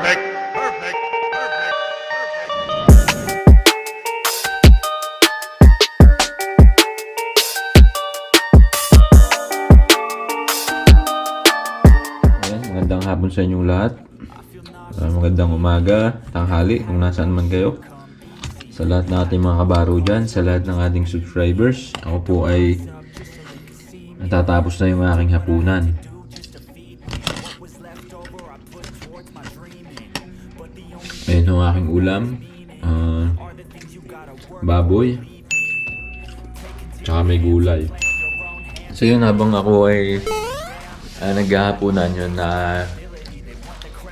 perfect, perfect, perfect, perfect. Magandang hapon sa inyong lahat. Ah, magandang umaga, tanghali, kung nasaan man kayo. Sa lahat ng ating mga kabaro dyan, sa lahat ng ating subscribers, ako po ay natatapos na yung aking hapunan. Ayun ang aking ulam. Ah, baboy. Tsaka may gulay. So yun, habang ako ay uh, naghahapunan yun na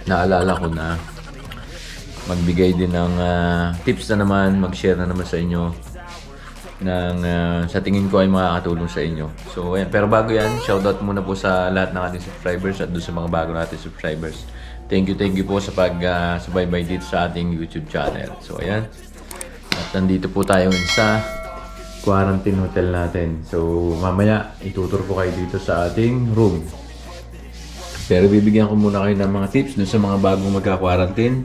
naalala ko na magbigay din ng ah, tips na naman, mag-share na naman sa inyo ng ah, sa tingin ko ay makakatulong sa inyo. So, ayan. pero bago yan, shoutout muna po sa lahat ng ating subscribers at doon sa mga bago nating subscribers. Thank you, thank you po sa pag ah, subaybay dito sa ating YouTube channel. So, ayan. At nandito po tayo sa quarantine hotel natin. So, mamaya itutur ko kayo dito sa ating room. Pero bibigyan ko muna kayo ng mga tips dun sa mga bagong magka-quarantine.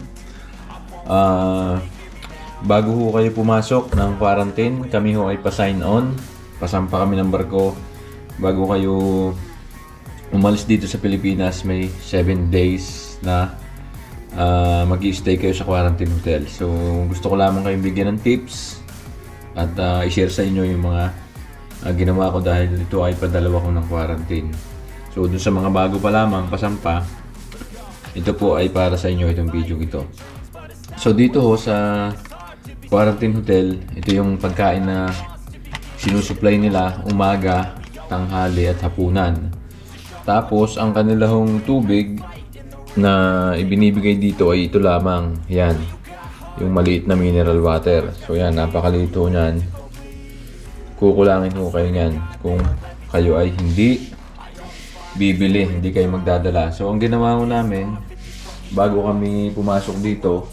Ah, bago ho kayo pumasok ng quarantine, kami ho ay pa-sign on. Pasampa kami ng barko. Bago kayo umalis dito sa Pilipinas, may 7 days na ah, mag stay kayo sa quarantine hotel. So, gusto ko lamang kayong bigyan ng tips at ah, i-share sa inyo yung mga ah, ginawa ko dahil ito ay padalawa ko ng quarantine. So, dun sa mga bago pa lamang, pasampa, ito po ay para sa inyo itong video ito. So, dito ho sa quarantine hotel, ito yung pagkain na sinusupply nila umaga, tanghali at hapunan. Tapos, ang kanilang tubig na ibinibigay dito ay ito lamang. Yan. Yung maliit na mineral water. So, yan. Napakalito niyan. Kukulangin ho kayo niyan kung kayo ay hindi bibili, hindi kayo magdadala. So, ang ginawa ko namin, bago kami pumasok dito,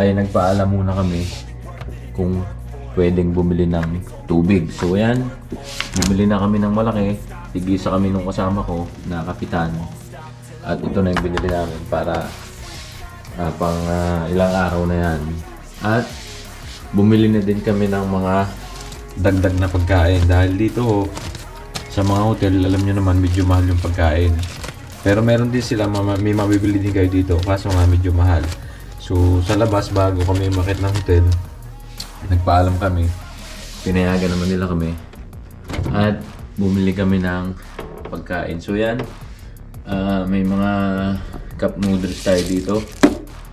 ay nagpaalam muna kami kung pwedeng bumili ng tubig. So, ayan, bumili na kami ng malaki. Tigisa kami nung kasama ko na kapitan. At ito na yung binili namin para ah, pang ah, ilang araw na yan. At bumili na din kami ng mga dagdag na pagkain dahil dito sa mga hotel, alam nyo naman medyo mahal yung pagkain. Pero meron din sila, may mabibili din kayo dito, kaso nga medyo mahal. So sa labas, bago kami umakit ng hotel, nagpaalam kami. Pinayagan naman nila kami. At bumili kami ng pagkain. So yan, ah, may mga cup noodles tayo dito.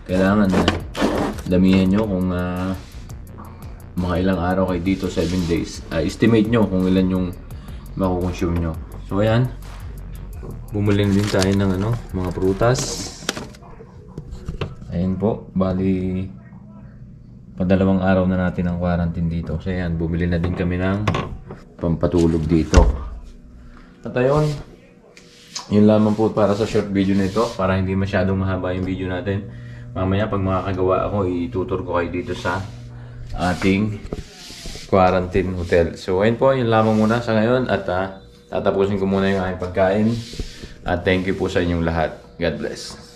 Kailangan na damihan nyo kung ah, mga ilang araw kayo dito, 7 days. Ah, estimate nyo kung ilan yung makukonsume nyo. So ayan, bumili din tayo ng ano, mga prutas. Ayan po, bali padalawang araw na natin ang quarantine dito. So ayan, bumili na din kami ng pampatulog dito. At ayun, yun lamang po para sa short video na ito para hindi masyadong mahaba yung video natin. Mamaya pag makakagawa ako, itutur ko kayo dito sa ating quarantine hotel. So ayun po, yun lamang muna sa ngayon at ah, tatapusin ko muna yung aking pagkain. At thank you po sa inyong lahat. God bless.